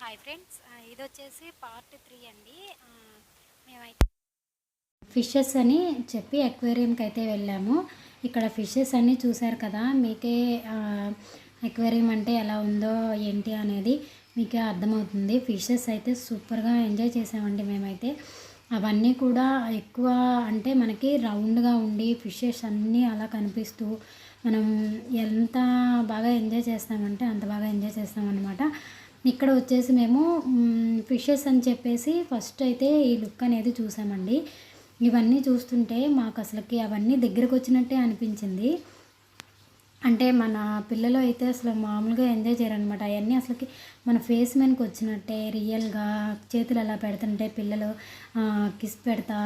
Hi friends. ఇది వచ్చేసి part three అండి. మేమైతే ఫిషెస్ అని చెప్పి అక్వేరియంకి అయితే వెళ్ళాము. ఇక్కడ ఫిషెస్ అన్నీ చూశారు కదా మీకే అక్వేరియం అంటే ఎలా ఉందో ఏంటి అనేది మీకే అర్థమవుతుంది. ఫిషెస్ అయితే సూపర్గా ఎంజాయ్ చేసామండి మేమైతే. అవన్నీ కూడా ఎక్కువ అంటే మనకి రౌండ్గా ఉండి ఫిషెస్ అన్నీ అలా కనిపిస్తూ మనం ఎంత బాగా ఎంజాయ్ చేస్తామంటే అంత బాగా ఎంజాయ్ చేస్తామన్నమాట. ఇక్కడ వచ్చేసి మేము ఫిషెస్ అని చెప్పేసి ఫస్ట్ అయితే ఈ లుక్ అనేది చూసామండి. ఇవన్నీ చూస్తుంటే మాకు అసలుకి అవన్నీ దగ్గరకు వచ్చినట్టే అనిపించింది. అంటే మన పిల్లలు అయితే అసలు మామూలుగా ఎంజాయ్ చేయరనమాట అవన్నీ అసలుకి మన ఫేస్ మీదకి వచ్చినట్టే రియల్గా చేతులు అలా పెడుతుంటే పిల్లలు కిస్ పెడతా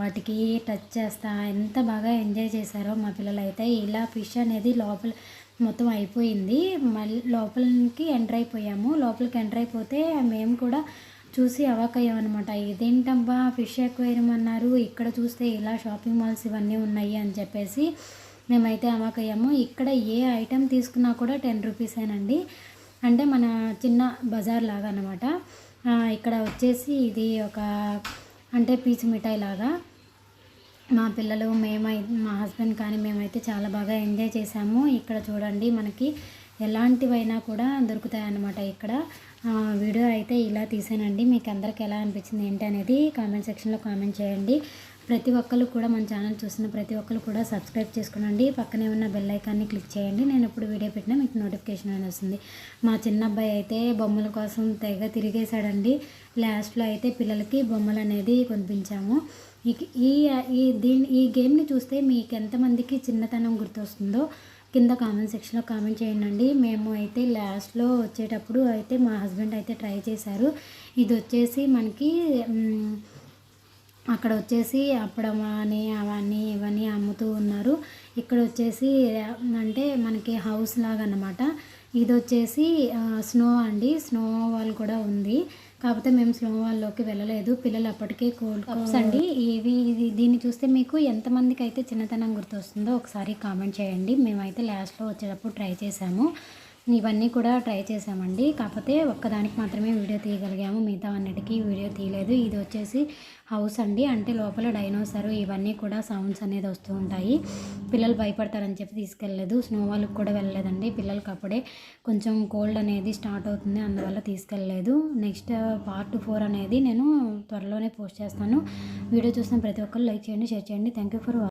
వాటికి టచ్ చేస్తా ఎంత బాగా ఎంజాయ్ చేశారో మా పిల్లలు అయితే ఇలా ఫిష్ అనేది లోపల మొత్తం అయిపోయింది. మళ్ళీ లోపలికి ఎంటర్ అయిపోయాము. లోపలికి ఎంటర్ అయిపోతే మేము కూడా చూసి అవాక్ అయ్యామన్నమాట ఇదేంటబ్బా ఫిష్ అక్వేరియం అన్నారు. ఇక్కడ చూస్తే ఇలా షాపింగ్ మాల్స్ ఇవన్నీ ఉన్నాయి అని చెప్పేసి మేమైతే అవాక్ అయ్యాము ఇక్కడ ఏ ఐటెం తీసుకున్నా కూడా టెన్ రూపీసేనండి అంటే మన చిన్న బజార్ లాగా అనమాట ఇక్కడ వచ్చేసి ఇది ఒక అంటే పీచు మిఠాయి లాగా. మా పిల్లలు మేమై మా హస్బెండ్ కానీ మేమైతే చాలా బాగా ఎంజాయ్ చేసాము ఇక్కడ చూడండి మనకి ఎలాంటివైనా కూడా దొరుకుతాయి అన్నమాట ఇక్కడ వీడియో అయితే ఇలా తీసానండి. మీకు అందరికి ఎలా అనిపించింది ఏంటి అనేది కామెంట్ సెక్షన్లో కామెంట్ చేయండి. ప్రతి ఒక్కరు కూడా మన ఛానల్ చూసిన ప్రతి ఒక్కరు కూడా సబ్స్క్రైబ్ చేసుకోనండి. పక్కనే ఉన్న బెల్ ఐకాన్ని క్లిక్ చేయండి. నేను ఎప్పుడు వీడియో పెట్టినా మీకు నోటిఫికేషన్ అనేది వస్తుంది. మా చిన్న అబ్బాయి అయితే బొమ్మల కోసం తెగ తిరిగేశాడండి. లాస్ట్లో అయితే పిల్లలకి బొమ్మలు అనేది కొనిపించాము. ఈ ఈ ఈ దీని ఈ గేమ్ని చూస్తే మీకు ఎంతమందికి చిన్నతనం గుర్తొస్తుందో కింద కామెంట్ సెక్షన్లో కామెంట్ చేయండి. మేము అయితే లాస్ట్లో వచ్చేటప్పుడు అయితే మా హస్బెండ్ అయితే ట్రై చేశారు. ఇది వచ్చేసి మనకి అక్కడ వచ్చేసి అప్పడం అని అవన్నీ ఇవన్నీ అమ్ముతూ ఉన్నారు. ఇక్కడ వచ్చేసి అంటే మనకి హౌస్ లాగా అన్నమాట ఇది వచ్చేసి స్నో అండి. స్నో వాల్ కూడా ఉంది. కాకపోతే మేము స్నో వాల్లోకి వెళ్ళలేదు. పిల్లలు అప్పటికే కోల్డ్ కప్స్ అండి. ఇవి ఇది దీన్ని చూస్తే మీకు ఎంతమందికి అయితే చిన్నతనం గుర్తొస్తుందో ఒకసారి కామెంట్ చేయండి. మేమైతే లాస్ట్లో వచ్చేటప్పుడు ట్రై చేసాము. ఇవన్నీ కూడా ట్రై చేసామండి కాకపోతే ఒక్కదానికి మాత్రమే వీడియో తీయగలిగాము. మిగతా అన్నిటికీ వీడియో తీయలేదు. ఇది వచ్చేసి హౌస్ అండి. అంటే లోపల డైనోసార్ ఇవన్నీ కూడా సౌండ్స్ అనేది వస్తూ ఉంటాయి. పిల్లలు భయపడతారని చెప్పి తీసుకెళ్ళలేదు. స్నో వాళ్ళకి కూడా వెళ్ళలేదండి. పిల్లలకి అప్పుడే కొంచెం కోల్డ్ అనేది స్టార్ట్ అవుతుంది. అందువల్ల తీసుకెళ్ళలేదు. నెక్స్ట్ పార్ట్ ఫోర్ అనేది నేను త్వరలోనే పోస్ట్ చేస్తాను. వీడియో చూసిన ప్రతి ఒక్కరు లైక్ చేయండి షేర్ చేయండి. Thank you for